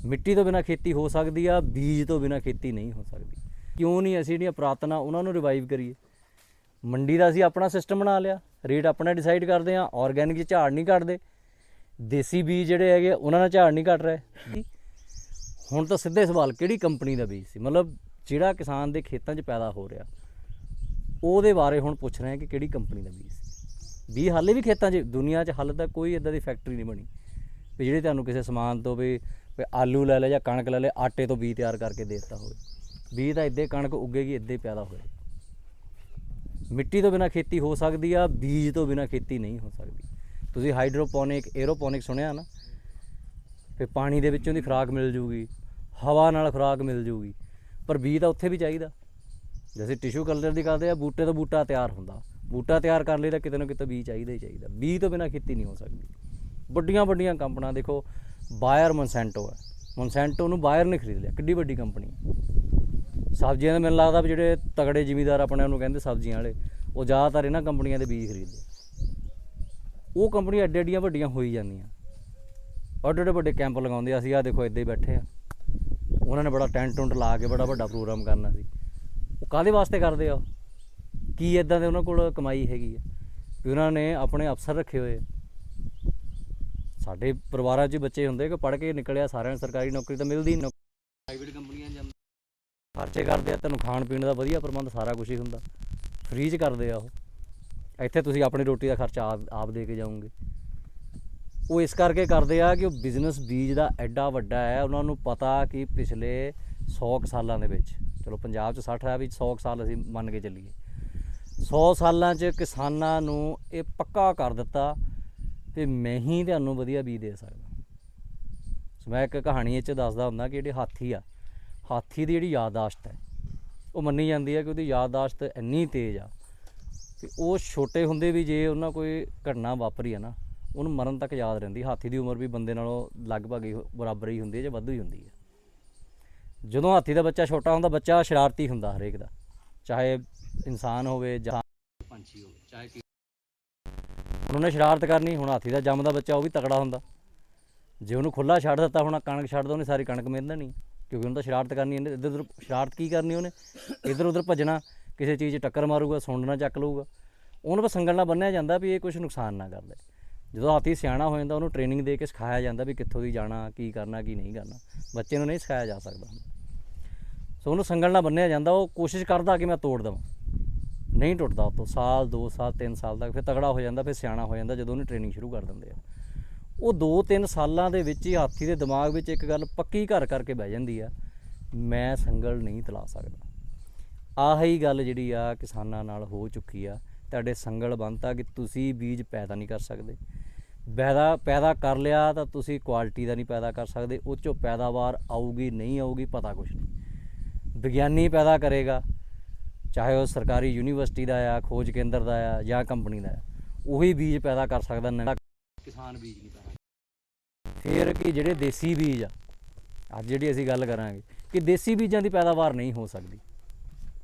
ਮਿੱਟੀ ਤੋਂ ਬਿਨਾ ਖੇਤੀ ਹੋ ਸਕਦੀ ਆ, ਬੀਜ ਤੋਂ ਬਿਨਾ ਖੇਤੀ ਨਹੀਂ ਹੋ ਸਕਦੀ। ਕਿਉਂ ਨਹੀਂ ਅਸੀਂ ਜਿਹੜੀਆਂ ਪੁਰਾਤਨ ਉਹਨਾਂ ਨੂੰ ਰਿਵਾਈਵ ਕਰੀਏ? ਮੰਡੀ ਦਾ ਅਸੀਂ ਆਪਣਾ ਸਿਸਟਮ ਬਣਾ ਲਿਆ, ਰੇਟ ਆਪਣਾ ਡਿਸਾਈਡ ਕਰਦੇ ਆ ਆਰਗੈਨਿਕ 'ਚ ਝਾੜ ਨਹੀਂ ਕੱਟਦੇ ਦੇਸੀ ਬੀਜ ਜਿਹੜੇ ਹੈਗੇ, ਉਹਨਾਂ ਨਾਲ ਝਾੜ ਨਹੀਂ ਕੱਟ ਰਹੇ। ਹੁਣ ਤਾਂ ਸਿੱਧੇ ਸਵਾਲ, ਕਿਹੜੀ ਕੰਪਨੀ ਦਾ ਬੀਜ ਸੀ? ਮਤਲਬ ਜਿਹੜਾ ਕਿਸਾਨ ਦੇ ਖੇਤਾਂ 'ਚ ਪੈਦਾ ਹੋ ਰਿਹਾ, ਉਹਦੇ ਬਾਰੇ ਹੁਣ ਪੁੱਛ ਰਹੇ ਆ ਕਿ ਕਿਹੜੀ ਕੰਪਨੀ ਦਾ ਬੀਜ ਸੀ। ਬੀਜ ਹਾਲੇ ਵੀ ਖੇਤਾਂ 'ਚ, ਦੁਨੀਆ 'ਚ ਹਾਲੇ ਤੱਕ ਕੋਈ ਇਦਾਂ ਦੀ ਫੈਕਟਰੀ ਨਹੀਂ ਬਣੀ। ਵੀ ਜਿਹੜੇ ਤੁਹਾਨੂੰ ਕਿਸੇ ਸਮਾਨ ਤੋਂ ਵੀ ਵੀ ਆਲੂ ਲੈ ਲੈ ਜਾਂ ਕਣਕ ਲੈ ਲੈ, ਆਟੇ ਤੋਂ ਬੀਜ ਤਿਆਰ ਕਰਕੇ ਦੇ ਦਿੱਤਾ ਹੋਵੇ। ਬੀਜ ਤਾਂ ਇੱਦੇ ਕਣਕ ਉੱਗੇਗੀ, ਇੱਦੇ ਪੈਦਾ ਹੋਏ। ਮਿੱਟੀ ਤੋਂ ਬਿਨਾ ਖੇਤੀ ਹੋ ਸਕਦੀ ਆ, ਬੀਜ ਤੋਂ ਬਿਨਾ ਖੇਤੀ ਨਹੀਂ ਹੋ ਸਕਦੀ। ਤੁਸੀਂ ਹਾਈਡਰੋਪੋਨਿਕ 에어ੋਪੋਨਿਕ ਸੁਣਿਆ ਨਾ? ਫਿਰ ਪਾਣੀ ਦੇ ਵਿੱਚੋਂ ਦੀ ਖੁਰਾਕ ਮਿਲ ਜੂਗੀ, ਹਵਾ ਨਾਲ ਖੁਰਾਕ ਮਿਲ ਜੂਗੀ, ਪਰ ਬੀਜ ਤਾਂ ਉੱਥੇ ਵੀ ਚਾਹੀਦਾ। ਜੈਸੇ ਟਿਸ਼ੂ ਕਲਚਰ ਦੀ ਕਰਦੇ ਆ, ਬੂਟੇ ਤੋਂ ਬੂਟਾ ਤਿਆਰ ਹੁੰਦਾ। ਬੂਟਾ ਤਿਆਰ ਕਰਨ ਲਈ ਤਾਂ ਕਿਤੇ ਨਾ ਕਿਤੇ ਬੀਜ ਚਾਹੀਦਾ ਹੀ ਚਾਹੀਦਾ। ਬੀਜ ਤੋਂ ਬਿਨਾ ਖੇਤੀ ਨਹੀਂ ਹੋ ਸਕਦੀ। ਵੱਡੀਆਂ ਵੱਡੀਆਂ ਕੰਪਨੀਆਂ ਦੇਖੋ ਬਾਇਰ ਮੋਨਸੈਂਟੋ ਹੈ। ਮਨਸੈਂਟੋ ਨੂੰ ਬਾਇਰ ਨੇ ਖਰੀਦ ਲਿਆ, ਕਿੱਡੀ ਵੱਡੀ ਕੰਪਨੀ ਹੈ। ਸਬਜ਼ੀਆਂ ਦਾ ਮੈਨੂੰ ਲੱਗਦਾ ਵੀ ਜਿਹੜੇ ਤਗੜੇ ਜ਼ਿਮੀਦਾਰ ਆਪਣੇ ਉਹਨੂੰ ਕਹਿੰਦੇ ਸਬਜ਼ੀਆਂ ਵਾਲੇ, ਉਹ ਜ਼ਿਆਦਾਤਰ ਇਹਨਾਂ ਕੰਪਨੀਆਂ ਦੇ ਬੀਜ ਖਰੀਦਦੇ ਉਹ ਕੰਪਨੀ ਐਡੇ ਐਡੀਆਂ ਵੱਡੀਆਂ ਹੋਈ ਜਾਂਦੀਆਂ। ਔਰ ਏਡੇ ਵੱਡੇ ਕੈਂਪ ਲਗਾਉਂਦੇ ਅਸੀਂ ਆ ਦੇਖੋ ਇੱਦਾਂ ਹੀ ਬੈਠੇ ਆ। ਉਹਨਾਂ ਨੇ ਬੜਾ ਟੈਂਟ ਟੁੰਟ ਲਾ ਕੇ ਬੜਾ ਵੱਡਾ ਪ੍ਰੋਗਰਾਮ ਕਰਨਾ ਸੀ। ਉਹ ਕਾਦੇ ਵਾਸਤੇ ਕਰਦੇ ਆ ਉਹ? ਕੀ ਇਦਾਂ ਦੇ ਉਹਨਾਂ ਕੋਲ ਕਮਾਈ ਹੈਗੀ ਆ? ਵੀ ਉਹਨਾਂ ਨੇ ਆਪਣੇ ਅਫਸਰ ਰੱਖੇ ਹੋਏ ਆ। ਸਾਡੇ ਪਰਿਵਾਰਾਂ 'ਚ ਬੱਚੇ ਹੁੰਦੇ ਕਿ ਪੜ੍ਹ ਕੇ ਨਿਕਲਿਆ ਸਾਰਿਆਂ ਨੂੰ ਸਰਕਾਰੀ ਨੌਕਰੀ ਤਾਂ ਮਿਲਦੀ ਨਹੀਂ ਪ੍ਰਾਈਵੇਟ ਕੰਪਨੀਆਂ ਜਾਂਦੇ ਖਰਚੇ ਕਰਦੇ ਆ ਤੁਹਾਨੂੰ ਖਾਣ ਪੀਣ ਦਾ ਵਧੀਆ ਪ੍ਰਬੰਧ ਸਾਰਾ ਕੁਝ ਹੀ ਹੁੰਦਾ। ਫ੍ਰੀ 'ਚ ਕਰਦੇ ਆ ਉਹ। ਇੱਥੇ ਤੁਸੀਂ ਆਪਣੀ ਰੋਟੀ ਦਾ ਖਰਚਾ ਆਪ ਆਪ ਦੇ ਕੇ ਜਾਓਗੇ। ਉਹ ਇਸ ਕਰਕੇ ਕਰਦੇ ਆ ਕਿ ਉਹ ਬਿਜ਼ਨਸ ਬੀਜ ਦਾ ਐਡਾ ਵੱਡਾ ਹੈ ਉਹਨਾਂ ਨੂੰ ਪਤਾ ਕਿ ਪਿਛਲੇ 100 ਕੁ ਸਾਲਾਂ ਦੇ ਵਿੱਚ ਚਲੋ ਪੰਜਾਬ 'ਚ 60 ਹੈ ਵੀ 100 ਕੁ ਸਾਲ ਅਸੀਂ ਮੰਨ ਕੇ ਚੱਲੀਏ। 100 ਸਾਲਾਂ 'ਚ ਕਿਸਾਨਾਂ ਨੂੰ ਇਹ ਪੱਕਾ ਕਰ ਦਿੱਤਾ ਤੇ ਮੈਂ ਹੀ ਤੁਹਾਨੂੰ ਵਧੀਆ ਬੀਜ ਦੇ ਸਕਦਾ। ਸੋ ਮੈਂ ਇੱਕ ਕਹਾਣੀ ਇਹ 'ਚ ਦੱਸਦਾ ਹੁੰਦਾ ਕਿ ਜਿਹੜੇ ਹਾਥੀ ਆ, ਹਾਥੀ ਦੀ ਜਿਹੜੀ ਯਾਦਾਸ਼ਤ ਹੈ, ਉਹ ਮੰਨੀ ਜਾਂਦੀ ਹੈ ਕਿ ਉਹਦੀ ਯਾਦਾਸ਼ਤ ਇੰਨੀ ਤੇਜ਼ ਆ ਕਿ ਉਹ ਛੋਟੇ ਹੁੰਦੇ ਵੀ ਜੇ ਉਹਨਾਂ ਕੋਈ ਘਟਨਾ ਵਾਪਰੀ ਆ ਨਾ, ਉਹਨੂੰ ਮਰਨ ਤੱਕ ਯਾਦ ਰਹਿੰਦੀ। ਹਾਥੀ ਦੀ ਉਮਰ ਵੀ ਬੰਦੇ ਨਾਲੋਂ ਲਗਭਗ ਹੀ ਬਰਾਬਰ ਹੀ ਹੁੰਦੀ ਹੈ ਜਾਂ ਵੱਧ ਹੀ ਹੁੰਦੀ ਹੈ। ਜਦੋਂ ਹਾਥੀ ਦਾ ਬੱਚਾ ਛੋਟਾ ਹੁੰਦਾ, ਬੱਚਾ ਸ਼ਰਾਰਤੀ ਹੁੰਦਾ ਹਰੇਕ ਦਾ, ਚਾਹੇ ਇਨਸਾਨ ਹੋਵੇ ਜਾਂ ਪੰਛੀ ਹੋਵੇ, ਚਾਹੇ ਹੁਣ ਉਹਨੇ ਸ਼ਰਾਰਤ ਕਰਨੀ, ਹੁਣ ਹਾਥੀ ਦਾ ਜੰਮਦਾ ਬੱਚਾ, ਉਹ ਵੀ ਤਕੜਾ ਹੁੰਦਾ। ਜੇ ਉਹਨੂੰ ਖੁੱਲਾ ਛੱਡ ਦਿੱਤਾ, ਹੁਣ ਕਣਕ ਛੱਡ ਦੋ, ਉਹਨੇ ਸਾਰੀ ਕਣਕ ਮਿਲ ਨਹੀਂ ਕਿਉਂਕਿ ਉਹਨੂੰ ਤਾਂ ਸ਼ਰਾਰਤ ਕਰਨੀ, ਇਹਨੇ ਇੱਧਰ ਉੱਧਰ ਸ਼ਰਾਰਤ ਕੀ ਕਰਨੀ ਉਹਨੇ? ਇੱਧਰ ਉੱਧਰ ਭੱਜਣਾ, ਕਿਸੇ ਚੀਜ਼ 'ਚ ਟੱਕਰ ਮਾਰੂਗਾ ਸੁੰਡਣਾ ਚੱਕ ਲਊਗਾ। ਉਹਨੂੰ ਬਸ ਸੰਗਲ ਨਾਲ ਬੰਨਿਆ ਜਾਂਦਾ ਵੀ ਇਹ ਕੁਝ ਨੁਕਸਾਨ ਨਾ ਕਰਦੇ ਜਦੋਂ ਹਾਥੀ ਸਿਆਣਾ ਹੋ ਜਾਂਦਾ, ਉਹਨੂੰ ਟ੍ਰੇਨਿੰਗ ਦੇ ਕੇ ਸਿਖਾਇਆ ਜਾਂਦਾ ਵੀ ਕਿੱਥੋਂ ਦੀ ਜਾਣਾ, ਕੀ ਕਰਨਾ, ਕੀ ਨਹੀਂ ਕਰਨਾ। ਬੱਚੇ ਨੂੰ ਨਹੀਂ ਸਿਖਾਇਆ ਜਾ ਸਕਦਾ। ਸੋ ਉਹਨੂੰ ਸੰਗਲ ਨਾਲ ਬੰਨਿਆ ਜਾਂਦਾ, ਉਹ ਕੋਸ਼ਿਸ਼ ਕਰਦਾ ਕਿ ਮੈਂ ਤੋੜ ਦਵਾਂ। ਨਹੀਂ ਟੁੱਟਦਾ ਉਹ ਸਾਲ 2 ਸਾਲ 3 ਸਾਲ ਤੱਕ, ਫਿਰ ਤਗੜਾ ਹੋ ਜਾਂਦਾ, ਫਿਰ ਸਿਆਣਾ ਹੋ ਜਾਂਦਾ ਜਦੋਂ ਉਹਨੂੰ ਟ੍ਰੇਨਿੰਗ ਸ਼ੁਰੂ ਕਰ ਦਿੰਦੇ ਆ। ਉਹ 2-3 ਸਾਲਾਂ ਦੇ ਵਿੱਚ ਹੀ ਹਾਥੀ ਦੇ ਦਿਮਾਗ ਵਿੱਚ ਇੱਕ ਗੱਲ ਪੱਕੀ ਘਰ ਕਰਕੇ ਬਹਿ ਜਾਂਦੀ ਆ, ਮੈਂ ਸੰਗਲ ਨਹੀਂ ਤਲਾ ਸਕਦਾ। ਆਹੀ ਗੱਲ ਜਿਹੜੀ ਆ ਕਿਸਾਨਾਂ ਨਾਲ ਹੋ ਚੁੱਕੀ ਆ, ਤੁਹਾਡੇ ਸੰਗਲ ਬੰਨਤਾ ਕਿ ਤੁਸੀਂ ਬੀਜ ਪੈਦਾ ਨਹੀਂ ਕਰ ਸਕਦੇ। ਪੈਦਾ ਪੈਦਾ ਕਰ ਲਿਆ ਤਾਂ ਤੁਸੀਂ ਕੁਆਲਿਟੀ ਦਾ ਨਹੀਂ ਪੈਦਾ ਕਰ ਸਕਦੇ, ਉਹ ਚੋਂ ਪੈਦਾਵਾਰ ਆਊਗੀ, ਨਹੀਂ ਆਊਗੀ, ਪਤਾ ਕੁਛ ਨਹੀਂ। ਵਿਗਿਆਨੀ ਪੈਦਾ ਕਰੇਗਾ ਚਾਹੇ ਉਹ ਸਰਕਾਰੀ ਯੂਨੀਵਰਸਿਟੀ ਦਾ ਆ, ਖੋਜ ਕੇਂਦਰ ਦਾ ਆ ਜਾਂ ਕੰਪਨੀ ਦਾ ਆ, ਉਹੀ ਬੀਜ ਪੈਦਾ ਕਰ ਸਕਦਾ ਨਵਾਂ ਕਿਸਾਨ ਬੀਜ ਨਹੀਂ ਪੈਦਾ ਫਿਰ ਕਿ ਜਿਹੜੇ ਦੇਸੀ ਬੀਜ ਆ, ਅੱਜ ਜਿਹੜੀ ਅਸੀਂ ਗੱਲ ਕਰਾਂਗੇ, ਕਿ ਦੇਸੀ ਬੀਜਾਂ ਦੀ ਪੈਦਾਵਾਰ ਨਹੀਂ ਹੋ ਸਕਦੀ।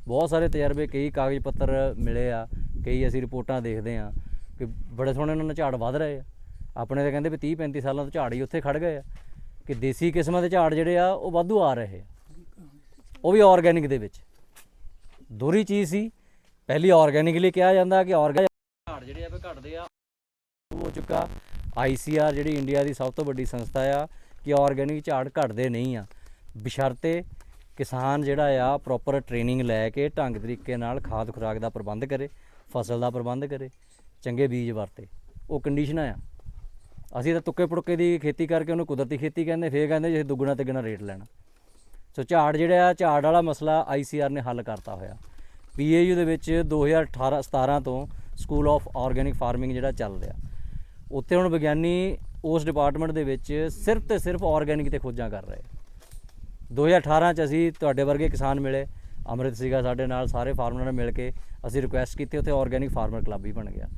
ਬਹੁਤ ਸਾਰੇ ਤਜਰਬੇ, ਕਈ ਕਾਗਜ਼ ਪੱਤਰ ਮਿਲੇ ਆ, ਕਈ ਅਸੀਂ ਰਿਪੋਰਟਾਂ ਦੇਖਦੇ ਆ ਕਿ ਬੜੇ ਸੋਹਣੇ ਉਹਨਾਂ ਨੇ ਝਾੜ ਵਧ ਰਹੇ ਆ। ਆਪਣੇ ਤਾਂ ਕਹਿੰਦੇ ਵੀ 30 35 ਸਾਲਾਂ ਤੋਂ ਝਾੜ ਹੀ ਉੱਥੇ ਖੜ ਗਏ ਆ, ਕਿ ਦੇਸੀ ਕਿਸਮਾਂ ਦੇ ਝਾੜ ਜਿਹੜੇ ਆ, ਉਹ ਵਾਧੂ ਆ ਰਹੇ ਆ। ਉਹ ਵੀ ਆਰਗੈਨਿਕ ਦੇ ਵਿੱਚ। ਦੋਹਰੀ ਚੀਜ਼ ਸੀ। ਪਹਿਲੀ ਆਰਗੈਨਿਕਲੀ ਕਿਹਾ ਜਾਂਦਾ ਕਿ ਆਰਗੈਨਿਕ ਝਾੜ ਜਿਹੜੇ ਆ, ਵੀ ਘਟਦੇ ਆ ਹੋ ਚੁੱਕਾ। ਆਈਸੀਆਰ ਜਿਹੜੀ ਇੰਡੀਆ ਦੀ ਸਭ ਤੋਂ ਵੱਡੀ ਸੰਸਥਾ ਆ ਕਿ ਆਰਗੈਨਿਕ ਝਾੜ ਘਟਦੇ ਨਹੀਂ ਆ। ਬਿਸ਼ਰਤੇ ਕਿਸਾਨ ਜਿਹੜਾ ਆ ਪ੍ਰੋਪਰ ਟ੍ਰੇਨਿੰਗ ਲੈ ਕੇ ਢੰਗ ਤਰੀਕੇ ਨਾਲ ਖਾਦ ਖੁਰਾਕ ਦਾ ਪ੍ਰਬੰਧ ਕਰੇ, ਫਸਲ ਦਾ ਪ੍ਰਬੰਧ ਕਰੇ, ਚੰਗੇ ਬੀਜ ਵਰਤੇ। ਉਹ ਕੰਡੀਸ਼ਨਾਂ ਆ। ਅਸੀਂ ਤਾਂ ਤੁੱਕੇ ਪੁੜਕੇ ਦੀ ਖੇਤੀ ਕਰਕੇ ਉਹਨੂੰ ਕੁਦਰਤੀ ਖੇਤੀ ਕਹਿੰਦੇ, ਫੇਰ ਕਹਿੰਦੇ ਜੇ ਦੁੱਗਣਾ ਤਿੱਗਣਾ ਰੇਟ ਲੈਣਾ। ਸੋ ਝਾੜ ਜਿਹੜਾ ਆ, ਝਾੜ ਵਾਲਾ ਮਸਲਾ ਆਈਸੀਆਰ ਨੇ ਹੱਲ ਕਰਤਾ ਹੋਇਆ। ਪੀਏਯੂ ਦੇ ਵਿੱਚ 2018 17 ਤੋਂ ਸਕੂਲ ਆਫ ਆਰਗੈਨਿਕ ਫਾਰਮਿੰਗ ਜਿਹੜਾ ਚੱਲ ਰਿਹਾ। ਉੱਥੇ ਹੁਣ ਵਿਗਿਆਨੀ ਉਸ ਡਿਪਾਰਟਮੈਂਟ ਦੇ ਵਿੱਚ ਸਿਰਫ ਤੇ ਸਿਰਫ ਆਰਗੈਨਿਕ ਤੇ ਖੋਜਾਂ ਕਰ ਰਹੇ। 2018 ਚ ਅਸੀਂ ਤੁਹਾਡੇ ਵਰਗੇ ਕਿਸਾਨ ਮਿਲੇ, ਅੰਮ੍ਰਿਤ ਸੀਗਾ ਸਾਡੇ ਨਾਲ, ਸਾਰੇ ਫਾਰਮਰਾਂ ਨਾਲ ਮਿਲ ਕੇ ਅਸੀਂ ਰਿਕੁਐਸਟ ਕੀਤੀ, ਉੱਥੇ ਆਰਗੈਨਿਕ ਫਾਰਮਰ ਕਲੱਬ ਵੀ ਬਣ ਗਿਆ।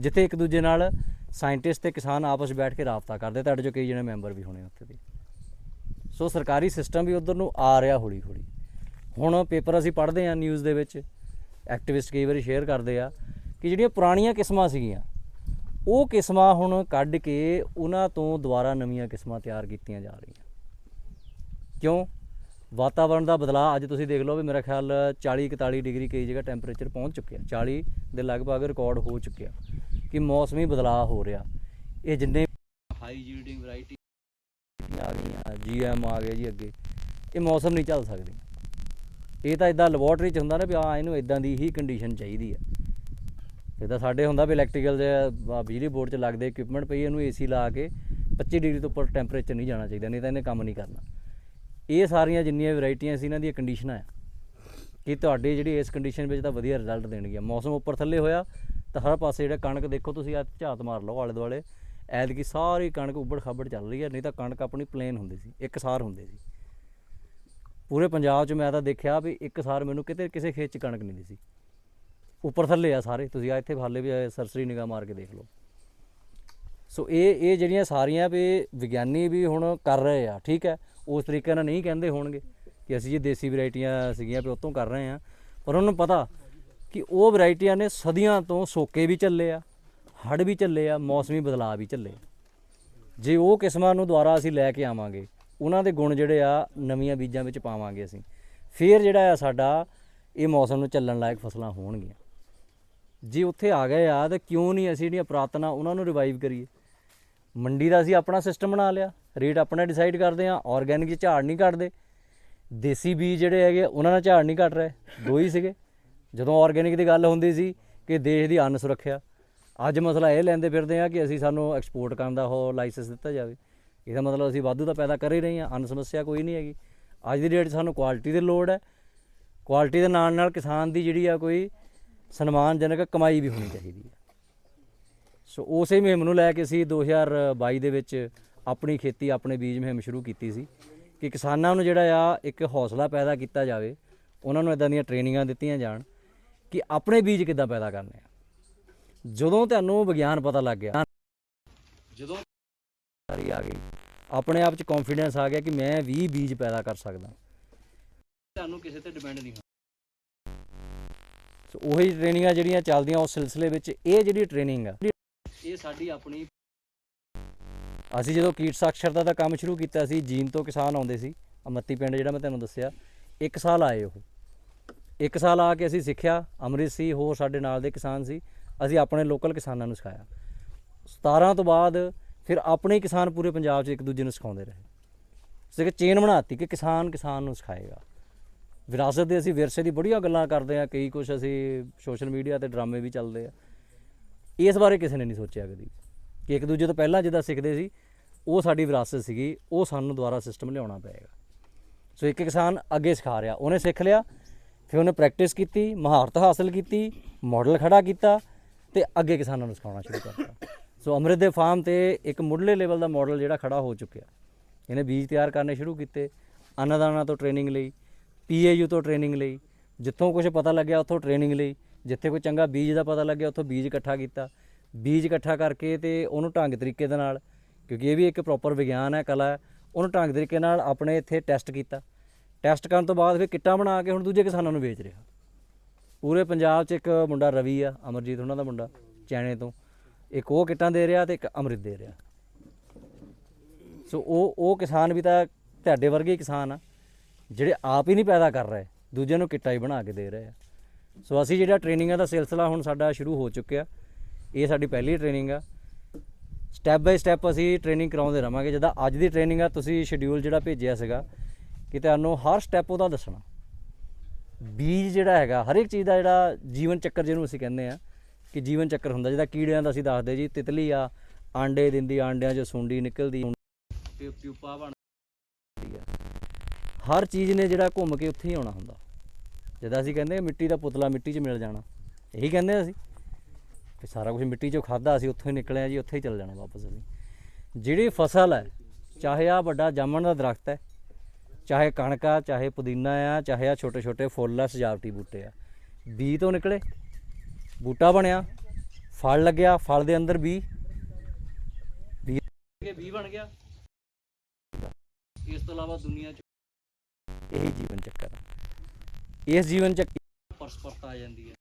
ਜਿੱਥੇ ਇੱਕ ਦੂਜੇ ਨਾਲ ਸਾਇੰਟਿਸਟ ਤੇ ਕਿਸਾਨ ਆਪਸ 'ਚ ਬੈਠ ਕੇ ਰਾਬਤਾ ਕਰਦੇ, ਤੁਹਾਡੇ ਚੋਂ ਕਈ ਜਣੇ ਮੈਂਬਰ ਵੀ ਹੋਣੇ ਉੱਥੇ ਦੇ ਸੋ ਸਰਕਾਰੀ ਸਿਸਟਮ ਵੀ ਉਧਰ ਨੂੰ ਆ ਰਿਹਾ ਹੌਲੀ ਹੌਲੀ ਹੁਣ ਪੇਪਰ ਅਸੀਂ ਪੜ੍ਹਦੇ ਹਾਂ ਨਿਊਜ਼ ਦੇ ਵਿੱਚ ਐਕਟਿਵਿਸਟ ਕਈ ਵਾਰੀ ਸ਼ੇਅਰ ਕਰਦੇ ਆ ਕਿ ਜਿਹੜੀਆਂ ਪੁਰਾਣੀਆਂ ਕਿਸਮਾਂ ਸੀਗੀਆਂ, ਉਹ ਕਿਸਮਾਂ ਹੁਣ ਕੱਢ ਕੇ ਉਹਨਾਂ ਤੋਂ ਦੁਬਾਰਾ ਨਵੀਆਂ ਕਿਸਮਾਂ ਤਿਆਰ ਕੀਤੀਆਂ ਜਾ ਰਹੀਆਂ। ਕਿਉਂ? ਵਾਤਾਵਰਣ ਦਾ ਬਦਲਾਅ ਅੱਜ ਤੁਸੀਂ ਦੇਖ ਲਓ ਵੀ ਮੇਰਾ ਖਿਆਲ 40 41 ਡਿਗਰੀ ਕਈ ਜਗ੍ਹਾ ਟੈਂਪਰੇਚਰ ਪਹੁੰਚ ਚੁੱਕਿਆ। 40 ਦੇ ਲਗਭਗ ਰਿਕਾਰਡ ਹੋ ਚੁੱਕਿਆ ਕਿ ਮੌਸਮੀ ਬਦਲਾਅ ਹੋ ਰਿਹਾ। ਇਹ ਜਿੰਨੇ ਹਾਈ ਯੀਲਡਿੰਗ ਆ ਗਈਆਂ। ਜੀਐਮ ਆ ਗਿਆ ਜੀ ਅੱਗੇ। ਇਹ ਮੌਸਮ ਨਹੀਂ ਚੱਲ ਸਕਦੇ। ਇਹ ਤਾਂ ਇਦਾਂ ਲੈਬੋਰਟਰੀ ਚ ਹੁੰਦਾ ਨਾ ਵੀ ਆ ਇਹਨੂੰ ਇਦਾਂ ਦੀ ਹੀ ਕੰਡੀਸ਼ਨ ਚਾਹੀਦੀ ਆ। ਜਿੱਦਾਂ ਸਾਡੇ ਹੁੰਦਾ ਵੀ ਇਲੈਕਟ੍ਰੀਕਲ ਦੇ ਬਿਜਲੀ ਬੋਰਡ 'ਚ ਲੱਗਦੇ ਇਕਵਿਪਮੈਂਟ ਪਈ, ਇਹਨੂੰ ਏਸੀ ਲਾ ਕੇ 25 ਡਿਗਰੀ ਤੋਂ ਉੱਪਰ ਟੈਂਪਰੇਚਰ ਨਹੀਂ ਜਾਣਾ ਚਾਹੀਦਾ, ਨਹੀਂ ਤਾਂ ਇਹਨੇ ਕੰਮ ਨਹੀਂ ਕਰਨਾ। ਇਹ ਸਾਰੀਆਂ ਜਿੰਨੀਆਂ ਵੈਰਾਈਟੀਆਂ ਸੀ, ਇਹਨਾਂ ਦੀਆਂ ਕੰਡੀਸ਼ਨਾਂ ਆ। ਕਿ ਤੁਹਾਡੇ ਜਿਹੜੀ ਇਸ ਕੰਡੀਸ਼ਨ ਵਿੱਚ ਤਾਂ ਵਧੀਆ ਰਿਜ਼ਲਟ ਦੇਣਗੀਆਂ। ਮੌਸਮ ਉੱਪਰ ਥੱਲੇ ਹੋਇਆ, ਤਾਂ ਹਰ ਪਾਸੇ ਜਿਹੜਾ ਕਣਕ ਦੇਖੋ ਤੁਸੀਂ ਆ ਝਾਤ ਮਾਰ ਲਓ ਆਲੇ ਦੁਆਲੇ ਐਤਕੀ ਸਾਰੀ ਕਣਕ ਉੱਬੜ ਖਾਬੜ ਚੱਲ ਰਹੀ ਹੈ, ਨਹੀਂ ਤਾਂ ਕਣਕ ਆਪਣੀ ਪਲੇਨ ਹੁੰਦੀ ਸੀ, ਇੱਕ ਸਾਰ ਹੁੰਦੇ ਸੀ। ਪੂਰੇ ਪੰਜਾਬ 'ਚ ਮੈਂ ਤਾਂ ਦੇਖਿਆ ਵੀ ਇੱਕ ਸਾਰ ਮੈਨੂੰ ਕਿਤੇ ਕਿਸੇ ਖੇਤ 'ਚ ਕਣਕ ਨਹੀਂ ਸੀ। ਉੱਪਰ ਥੱਲੇ ਆ ਸਾਰੇ, ਤੁਸੀਂ ਆ ਇੱਥੇ ਹਾਲੇ ਵੀ ਸਰਸਰੀ ਨਿਗਾਹ ਮਾਰ ਕੇ ਦੇਖ ਲਓ। ਸੋ ਇਹ ਇਹ ਜਿਹੜੀਆਂ ਸਾਰੀਆਂ ਵੀ ਵਿਗਿਆਨੀ ਵੀ ਹੁਣ ਕਰ ਰਹੇ ਆ, ਠੀਕ ਹੈ, ਉਸ ਤਰੀਕੇ ਨਾਲ ਨਹੀਂ ਕਹਿੰਦੇ ਹੋਣਗੇ ਕਿ ਅਸੀਂ ਇਹ ਦੇਸੀ ਵੈਰਾਈਟੀਆਂ ਸੀਗੀਆਂ ਵੀ ਉਤੋਂ ਕਰ ਰਹੇ ਆ, ਪਰ ਉਹਨਾਂ ਨੂੰ ਪਤਾ ਕਿ ਉਹ ਵੈਰਾਈਟੀਆਂ ਨੇ ਸਦੀਆਂ ਤੋਂ ਸੋਕੇ ਵੀ ਚੱਲੇ ਆ। ਹੜ ਵੀ ਚੱਲੇ ਆ, ਮੌਸਮੀ ਬਦਲਾਅ ਵੀ ਚੱਲੇ ਜੇ ਉਹ ਕਿਸਮਾਂ ਨੂੰ ਦੁਬਾਰਾ ਅਸੀਂ ਲੈ ਕੇ ਆਵਾਂਗੇ, ਉਹਨਾਂ ਦੇ ਗੁਣ ਜਿਹੜੇ ਆ, ਨਵੀਆਂ ਬੀਜਾਂ ਵਿੱਚ ਪਾਵਾਂਗੇ ਅਸੀਂ, ਫਿਰ ਜਿਹੜਾ ਆ ਸਾਡਾ, ਇਹ ਮੌਸਮ ਨੂੰ ਚੱਲਣ ਲਾਇਕ ਫਸਲਾਂ ਹੋਣਗੀਆਂ। ਜੇ ਉੱਥੇ ਆ ਗਏ ਆ, ਤਾਂ ਕਿਉਂ ਨਹੀਂ ਅਸੀਂ ਜਿਹੜੀਆਂ ਪੁਰਾਤਨਾ ਉਹਨਾਂ ਨੂੰ ਰਿਵਾਈਵ ਕਰੀਏ? ਮੰਡੀ ਦਾ ਅਸੀਂ ਆਪਣਾ ਸਿਸਟਮ ਬਣਾ ਲਿਆ, ਰੇਟ ਆਪਣਾ ਡਿਸਾਈਡ ਕਰਦੇ ਆ ਆਰਗੈਨਿਕ 'ਚ ਝਾੜ ਨਹੀਂ ਕੱਟਦੇ ਦੇਸੀ ਬੀਜ ਜਿਹੜੇ ਹੈਗੇ, ਉਹਨਾਂ ਨਾਲ ਝਾੜ ਨਹੀਂ ਕੱਟ ਰਹੇ, ਦੋ ਹੀ ਸੀਗੇ। ਜਦੋਂ ਆਰਗੈਨਿਕ ਦੀ ਗੱਲ ਹੁੰਦੀ ਸੀ ਕਿ ਦੇਸ਼ ਦੀ ਅੰਨ ਸੁਰੱਖਿਆ ਅੱਜ ਮਸਲਾ ਇਹ ਲੈਂਦੇ ਫਿਰਦੇ ਆ ਕਿ ਅਸੀਂ ਸਾਨੂੰ ਐਕਸਪੋਰਟ ਕਰਨ ਦਾ ਉਹ ਲਾਇਸੈਂਸ ਦਿੱਤਾ ਜਾਵੇ। ਇਹਦਾ ਮਤਲਬ ਅਸੀਂ ਵਾਧੂ ਤਾਂ ਪੈਦਾ ਕਰ ਹੀ ਰਹੇ ਹਾਂ, ਅੰਨ ਸਮੱਸਿਆ ਕੋਈ ਨਹੀਂ ਹੈਗੀ। ਅੱਜ ਦੀ ਡੇਟ 'ਚ ਸਾਨੂੰ ਕੁਆਲਿਟੀ ਦੀ ਲੋੜ ਹੈ। ਕੁਆਲਿਟੀ ਦੇ ਨਾਲ ਨਾਲ ਕਿਸਾਨ ਦੀ ਜਿਹੜੀ ਆ ਕੋਈ ਸਨਮਾਨਜਨਕ ਕਮਾਈ ਵੀ ਹੋਣੀ ਚਾਹੀਦੀ ਹੈ। ਸੋ ਉਸੇ ਮੁਹਿੰਮ ਨੂੰ ਲੈ ਕੇ ਅਸੀਂ 2022 ਦੇ ਵਿੱਚ ਆਪਣੀ ਖੇਤੀ, ਆਪਣੇ ਬੀਜ ਮੁਹਿੰਮ ਸ਼ੁਰੂ ਕੀਤੀ ਸੀ ਕਿ ਕਿਸਾਨਾਂ ਨੂੰ ਜਿਹੜਾ ਆ ਇੱਕ ਹੌਸਲਾ ਪੈਦਾ ਕੀਤਾ ਜਾਵੇ, ਉਹਨਾਂ ਨੂੰ ਇਦਾਂ ਦੀਆਂ ਟ੍ਰੇਨਿੰਗਾਂ ਦਿੱਤੀਆਂ ਜਾਣ ਕਿ ਆਪਣੇ ਬੀਜ ਕਿੱਦਾਂ ਪੈਦਾ ਕਰਨੇ ਆ। ਜਦੋਂ ਤੁਹਾਨੂੰ ਵਿਗਿਆਨ ਪਤਾ ਲੱਗ ਗਿਆ ਜਦੋਂ ਸਾਰੀ ਆ ਗਈ ਆਪਣੇ ਆਪ 'ਚ ਕੌਨਫੀਡੈਂਸ ਆ ਗਿਆ ਕਿ ਮੈਂ ਵੀ ਬੀਜ ਪੈਦਾ ਕਰ ਸਕਦਾ। ਤੁਹਾਨੂੰ ਕਿਸੇ ਤੇ ਡਿਪੈਂਡ ਨਹੀਂ ਸੋ ਉਹੀ ਟ੍ਰੇਨਿੰਗਾਂ ਜਿਹੜੀਆਂ ਚੱਲਦੀਆਂ ਉਸ ਸਿਲਸਿਲੇ ਵਿੱਚ ਇਹ ਜਿਹੜੀ ਟ੍ਰੇਨਿੰਗ ਆ। ਇਹ ਸਾਡੀ ਆਪਣੀ ਅਸੀਂ ਜਦੋਂ ਕੀਟ ਸਾਖਰਤਾ ਦਾ ਕੰਮ ਸ਼ੁਰੂ ਕੀਤਾ ਸੀ ਜੀਨ ਤੋਂ ਕਿਸਾਨ ਆਉਂਦੇ ਸੀ ਅਮੱਤੀ ਪਿੰਡ ਜਿਹੜਾ ਮੈਂ ਤੁਹਾਨੂੰ ਦੱਸਿਆ ਇੱਕ ਸਾਲ ਆਏ ਉਹ। ਇੱਕ ਸਾਲ ਆ ਕੇ ਅਸੀਂ ਸਿੱਖਿਆ ਅੰਮ੍ਰਿਤ ਸੀ ਹੋਰ ਸਾਡੇ ਨਾਲ ਦੇ ਕਿਸਾਨ ਸੀ। ਅਸੀਂ ਆਪਣੇ ਲੋਕਲ ਕਿਸਾਨਾਂ ਨੂੰ ਸਿਖਾਇਆ। 17 ਤੋਂ ਬਾਅਦ ਫਿਰ ਆਪਣੇ ਕਿਸਾਨ ਪੂਰੇ ਪੰਜਾਬ 'ਚ ਇੱਕ ਦੂਜੇ ਨੂੰ ਸਿਖਾਉਂਦੇ ਰਹੇ। ਸੋ ਇੱਕ ਚੇਨ ਬਣਾਤੀ ਕਿ ਕਿਸਾਨ ਕਿਸਾਨ ਨੂੰ ਸਿਖਾਏਗਾ। ਵਿਰਾਸਤ ਦੇ ਅਸੀਂ ਵਿਰਸੇ ਦੀ ਬੜੀਆਂ ਗੱਲਾਂ ਕਰਦੇ ਆ ਕਈ ਕੁਝ ਅਸੀਂ ਸੋਸ਼ਲ ਮੀਡੀਆ ਤੇ ਡਰਾਮੇ ਵੀ ਚੱਲਦੇ ਆ। ਇਸ ਬਾਰੇ ਕਿਸੇ ਨੇ ਨਹੀਂ ਸੋਚਿਆ ਕਦੀ ਕਿ ਇੱਕ ਦੂਜੇ ਤੋਂ ਪਹਿਲਾਂ ਜਿੱਦਾਂ ਸਿੱਖਦੇ ਸੀ, ਉਹ ਸਾਡੀ ਵਿਰਾਸਤ ਸੀਗੀ, ਉਹ ਸਾਨੂੰ ਦੁਬਾਰਾ ਸਿਸਟਮ ਲਿਆਉਣਾ ਪਏਗਾ। ਸੋ ਇੱਕ ਕਿਸਾਨ ਅੱਗੇ ਸਿਖਾ ਰਿਹਾ, ਉਹਨੇ ਸਿੱਖ ਲਿਆ, ਫਿਰ ਉਹਨੇ ਪ੍ਰੈਕਟਿਸ ਕੀਤੀ, ਮਹਾਰਤ ਹਾਸਲ ਕੀਤੀ ਮਾਡਲ ਖੜਾ ਕੀਤਾ ਤੇ ਅੱਗੇ ਕਿਸਾਨਾਂ ਨੂੰ ਸਿਖਾਉਣਾ ਸ਼ੁਰੂ ਕਰਤਾ। ਸੋ ਅੰਮ੍ਰਿਤ ਦੇ ਫਾਰਮ ਤੇ ਇੱਕ ਮੁੱਢਲੇ ਲੈਵਲ ਦਾ ਮਾਡਲ ਜਿਹੜਾ ਖੜਾ ਹੋ ਚੁੱਕਿਆ। ਇਹਨੇ ਬੀਜ ਤਿਆਰ ਕਰਨੇ ਸ਼ੁਰੂ ਕੀਤੇ, ਅੰਨਦਾਨਾ ਤੋਂ ਟ੍ਰੇਨਿੰਗ ਲਈ ਪੀਏਯੂ ਤੋਂ ਟ੍ਰੇਨਿੰਗ ਲਈ, ਜਿੱਥੋਂ ਕੁਝ ਪਤਾ ਲੱਗਿਆ ਉੱਥੋਂ ਟ੍ਰੇਨਿੰਗ ਲਈ, ਜਿੱਥੇ ਕੋਈ ਚੰਗਾ ਬੀਜ ਦਾ ਪਤਾ ਲੱਗਿਆ ਉੱਥੋਂ ਬੀਜ ਇਕੱਠਾ ਕੀਤਾ। ਬੀਜ ਇਕੱਠਾ ਕਰਕੇ ਤੇ ਉਹਨੂੰ ਢੰਗ ਤਰੀਕੇ ਦੇ ਨਾਲ, ਕਿਉਂਕਿ ਇਹ ਵੀ ਇੱਕ ਪ੍ਰੋਪਰ ਵਿਗਿਆਨ ਹੈ, ਕਲਾ ਹੈ, ਉਹਨੂੰ ਢੰਗ ਤਰੀਕੇ ਨਾਲ ਆਪਣੇ ਇੱਥੇ ਟੈਸਟ ਕੀਤਾ। ਟੈਸਟ ਕਰਨ ਤੋਂ ਬਾਅਦ ਫਿਰ ਕਿੱਟਾਂ ਬਣਾ ਕੇ ਹੁਣ ਦੂਜੇ ਕਿਸਾਨਾਂ ਨੂੰ ਵੇਚ ਰਿਹਾ। ਪੂਰੇ ਪੰਜਾਬ 'ਚ ਇੱਕ ਮੁੰਡਾ ਰਵੀ ਆ, ਅਮਰਜੀਤ ਉਹਨਾਂ ਦਾ ਮੁੰਡਾ, ਚੈਣੇ ਤੋਂ। ਇੱਕ ਉਹ ਕਿੱਟਾਂ ਦੇ ਰਿਹਾ ਤੇ ਇੱਕ ਅੰਮ੍ਰਿਤ ਦੇ ਰਿਹਾ। ਸੋ ਉਹ ਉਹ ਕਿਸਾਨ ਵੀ ਤਾਂ ਤੁਹਾਡੇ ਵਰਗੇ ਹੀ ਕਿਸਾਨ ਆ, ਜਿਹੜੇ ਆਪ ਹੀ ਨਹੀਂ ਪੈਦਾ ਕਰ ਰਹੇ, ਦੂਜਿਆਂ ਨੂੰ ਕਿੱਟਾ ਹੀ ਬਣਾ ਕੇ ਦੇ ਰਹੇ ਆ। ਸੋ ਅਸੀਂ ਜਿਹੜਾ ਟ੍ਰੇਨਿੰਗਾਂ ਦਾ ਸਿਲਸਿਲਾ ਹੁਣ ਸਾਡਾ ਸ਼ੁਰੂ ਹੋ ਚੁੱਕਿਆ, ਇਹ ਸਾਡੀ ਪਹਿਲੀ ਟ੍ਰੇਨਿੰਗ ਆ। ਸਟੈਪ ਬਾਈ ਸਟੈਪ ਅਸੀਂ ਟ੍ਰੇਨਿੰਗ ਕਰਾਉਂਦੇ ਰਵਾਂਗੇ। ਜਿੱਦਾਂ ਅੱਜ ਦੀ ਟ੍ਰੇਨਿੰਗ ਆ, ਤੁਸੀਂ ਸ਼ਡਿਊਲ ਜਿਹੜਾ ਭੇਜਿਆ ਸੀਗਾ, ਕਿ ਤੁਹਾਨੂੰ ਹਰ ਸਟੈਪ ਉਹਦਾ ਦੱਸਣਾ। ਬੀਜ ਜਿਹੜਾ ਹੈਗਾ ਹਰ ਇੱਕ ਚੀਜ਼ ਦਾ ਜਿਹੜਾ ਜੀਵਨ ਚੱਕਰ ਜਿਹਨੂੰ ਅਸੀਂ ਕਹਿੰਦੇ ਆ ਕਿ ਜੀਵਨ ਚੱਕਰ ਹੁੰਦਾ ਜਿਹਦਾ ਕੀੜਿਆਂ ਦਾ ਅਸੀਂ ਦੱਸਦੇ ਜੀ ਤਿਤਲੀ ਆ ਆਂਡੇ ਦਿੰਦੀ ਆਂਡਿਆਂ 'ਚੋਂ ਸੁੰਡੀ ਨਿਕਲਦੀ ਪਿਊਪਾ ਬਣਦੀ ਆ। ਹਰ ਚੀਜ਼ ਨੇ ਜਿਹੜਾ ਘੁੰਮ ਕੇ ਉੱਥੇ ਹੀ ਆਉਣਾ ਹੁੰਦਾ। ਜਦੋਂ ਅਸੀਂ ਕਹਿੰਦੇ ਮਿੱਟੀ ਦਾ ਪੁਤਲਾ ਮਿੱਟੀ 'ਚ ਮਿਲ ਜਾਣਾ। ਇਹੀ ਕਹਿੰਦੇ ਆ ਅਸੀਂ। ਕਿ ਸਾਰਾ ਕੁਝ ਮਿੱਟੀ 'ਚੋਂ ਖਾਦਾ ਅਸੀਂ ਉੱਥੋਂ ਹੀ ਨਿਕਲੇ ਆ ਜੀ ਉੱਥੇ ਹੀ ਚੱਲ ਜਾਣਾ ਵਾਪਸ ਅਸੀਂ। ਜਿਹੜੀ ਫਸਲ ਹੈ ਚਾਹੇ ਆ ਵੱਡਾ ਜਾਮਣ ਦਾ ਦਰਖਤ ਹੈ ਚਾਹੇ ਕਣਕ ਆ ਚਾਹੇ ਪੁਦੀਨਾ ਆ ਚਾਹੇ ਆ ਛੋਟੇ ਛੋਟੇ ਫੁੱਲ ਆ ਸਜਾਵਟੀ ਬੂਟੇ ਆ। ਬੀ ਤੋਂ ਨਿਕਲੇ। ਬੂਟਾ ਬਣਿਆ। ਫਲ ਲੱਗਿਆ। ਫਲ ਦੇ ਅੰਦਰ ਬੀ। ਬੀ ਬਣ ਗਿਆ। ਇਸ ਤੋਂ ਇਲਾਵਾ ਦੁਨੀਆ 'ਚ ਇਹੀ ਜੀਵਨ ਚੱਕਰ ਹੈ ਇਸ ਜੀਵਨ ਚੱਕਰ ਪਰਸਪਰਤ ਆ ਜਾਂਦੀ ਹੈ।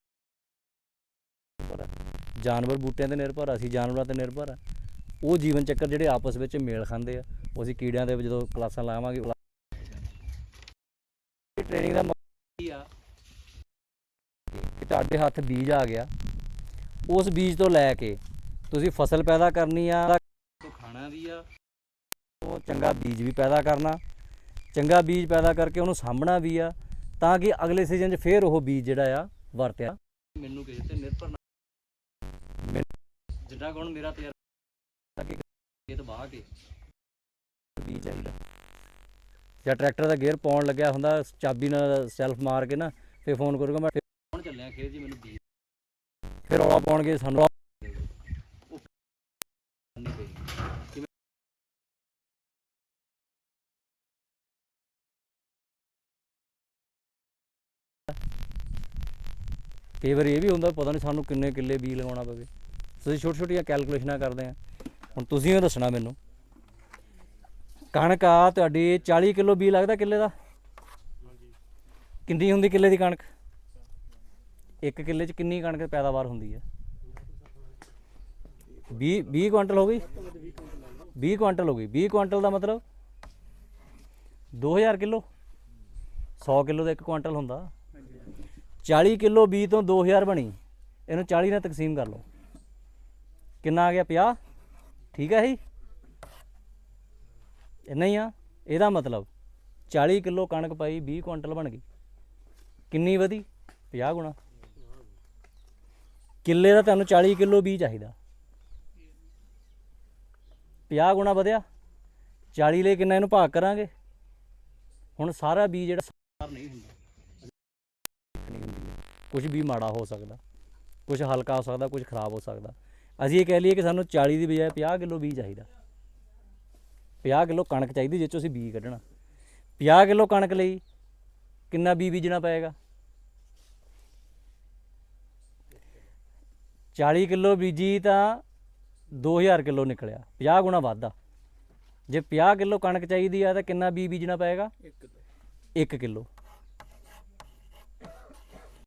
ਜਾਨਵਰ ਬੂਟਿਆਂ ਤੇ ਨਿਰਭਰ ਆ, ਅਸੀਂ ਜਾਨਵਰਾਂ ਤੇ ਨਿਰਭਰ ਆ। ਉਹ ਜੀਵਨ ਚੱਕਰ ਜਿਹੜੇ ਆਪਸ ਵਿੱਚ ਮੇਲ ਖਾਂਦੇ ਆ। ਉਹ ਅਸੀਂ ਕੀੜਿਆਂ ਦੇ ਜਦੋਂ ਕਲਾਸਾਂ ਲਾਵਾਂਗੇ ਟ੍ਰੇਨਿੰਗ ਦਾ ਮਕਸਦ ਕੀ ਆ? ਕਿ ਤੁਹਾਡੇ ਹੱਥ ਬੀਜ ਆ ਗਿਆ। ਉਸ ਬੀਜ ਤੋਂ ਲੈ ਕੇ ਤੁਸੀਂ ਫਸਲ ਪੈਦਾ ਕਰਨੀ ਆ ਤੋਂ ਖਾਣਾ ਵੀ ਆ। ਉਹ ਚੰਗਾ ਬੀਜ ਵੀ ਪੈਦਾ ਕਰਨਾ। ਚੰਗਾ ਬੀਜ ਪੈਦਾ ਕਰਕੇ ਉਹਨੂੰ ਸਾਂਭਣਾ ਵੀ ਆ ਤਾਂ ਕਿ ਅਗਲੇ ਸੀਜ਼ਨ 'ਚ ਫੇਰ ਉਹ ਬੀਜ ਜਿਹੜਾ ਆ ਵਰਤਿਆ। ਮੈਨੂੰ ਕਿਸੇ ਤੇ ਨਿਰਭਰ ਨਾ ਕਿ ਹੁਣ ਮੇਰਾ ਤਜਰਬਾ ਕਿ ਖੇਤ ਵਾਹ ਕੇ। ਬੀਜ ਚਾਹੀਦਾ। ਜਾਂ ਟਰੈਕਟਰ ਦਾ ਗੇਅਰ ਪਾਉਣ ਲੱਗਿਆ ਹੁੰਦਾ ਚਾਬੀ ਨਾਲ ਸੈਲਫ ਮਾਰ ਕੇ ਨਾ ਫੇਰ ਫੋਨ ਕਰੂਗਾ ਮੈਂ ਹੁਣ ਚੱਲਿਆ ਖੇਤ ਜੀ ਮੈਨੂੰ ਬੀਜ ਫਿਰ ਰੌਲਾ ਪਾਉਣਗੇ ਸਾਨੂੰ ਕਈ ਵਾਰ ਇਹ ਵੀ ਹੁੰਦਾ ਪਤਾ ਨਹੀਂ ਸਾਨੂੰ ਕਿੰਨੇ ਕਿੱਲੇ ਬੀਜ ਲਗਾਉਣਾ ਪਵੇ। ਤੁਸੀਂ ਛੋਟੀ ਛੋਟੀਆਂ ਕੈਲਕੂਲੇਸ਼ਨਾਂ ਕਰਦੇ ਆ। ਹੁਣ ਤੁਸੀਂ ਇਹ ਦੱਸਣਾ ਮੈਨੂੰ। ਕਣਕ ਆ ਤੁਹਾਡੀ 40 ਕਿਲੋ ਬੀ ਲੱਗਦਾ ਕਿੱਲੇ ਦਾ? ਕਿੰਨੀ ਹੁੰਦੀ ਕਿੱਲੇ ਦੀ ਕਣਕ? ਇੱਕ ਕਿੱਲੇ 'ਚ ਕਿੰਨੀ ਕਣਕ ਪੈਦਾਵਾਰ ਹੁੰਦੀ ਹੈ? 20 20 ਕੁਇੰਟਲ ਹੋ ਗਈ? 20 ਕੁਇੰਟਲ ਹੋ ਗਈ। 20 ਕੁਇੰਟਲ ਦਾ ਮਤਲਬ 2000 ਕਿਲੋ? 100 ਕਿਲੋ ਦਾ ਇੱਕ ਕੁਇੰਟਲ ਹੁੰਦਾ। 40 ਕਿਲੋ ਬੀਜ ਤੋਂ 2000 ਬਣੀ। ਇਹਨੂੰ 40 ਨਾਲ ਤਕਸੀਮ ਕਰ ਲਓ। ਕਿੰਨਾ ਆ ਗਿਆ? 50 ਠੀਕ ਹੈ ਜੀ? ਇੰਨਾ ਹੀ ਆ? ਇਹਦਾ ਮਤਲਬ 40 ਕਿਲੋ ਕਣਕ ਪਾਈ 20 ਕੁਇੰਟਲ ਬਣ ਗਈ। ਕਿੰਨੀ ਵਧੀ? 50 ਗੁਣਾ। ਕਿੱਲੇ ਦਾ ਤੁਹਾਨੂੰ 40 ਕਿਲੋ ਬੀਜ ਚਾਹੀਦਾ। 50 ਗੁਣਾ ਵਧਿਆ। 40 ਲਈ ਕਿੰਨਾ ਇਹਨੂੰ ਭਾਗ ਕਰਾਂਗੇ। ਹੁਣ ਸਾਰਾ ਬੀਜ ਜਿਹੜਾ ਸਾਰ ਨਹੀਂ ਹੁੰਦਾ। ਕੁਝ ਵੀ ਮਾੜਾ ਹੋ ਸਕਦਾ। ਕੁਝ ਹਲਕਾ ਹੋ ਸਕਦਾ ਕੁਝ ਖਰਾਬ ਹੋ ਸਕਦਾ। ਅਸੀਂ ਇਹ ਕਹਿ ਲਈਏ ਕਿ ਸਾਨੂੰ 40 ਦੀ ਬਜਾਏ 50 ਕਿਲੋ ਬੀਜ ਚਾਹੀਦਾ। 50 ਕਿਲੋ ਕਣਕ ਚਾਹੀਦੀ ਜਿਸ ਚੋਂ ਅਸੀਂ ਬੀਜ ਕੱਢਣਾ। 50 ਕਿਲੋ ਕਣਕ ਲਈ ਕਿੰਨਾ ਬੀਜ ਬੀਜਣਾ ਪਏਗਾ? 40 ਕਿਲੋ ਬੀਜੀ ਤਾਂ 2000 ਕਿਲੋ ਨਿਕਲਿਆ 50 ਗੁਣਾ ਵਾਧਾ। ਜੇ 50 ਕਿਲੋ ਕਣਕ ਚਾਹੀਦੀ ਆ ਤਾਂ ਕਿੰਨਾ ਬੀਜ ਬੀਜਣਾ ਪਏਗਾ? 1 ਕਿਲੋ।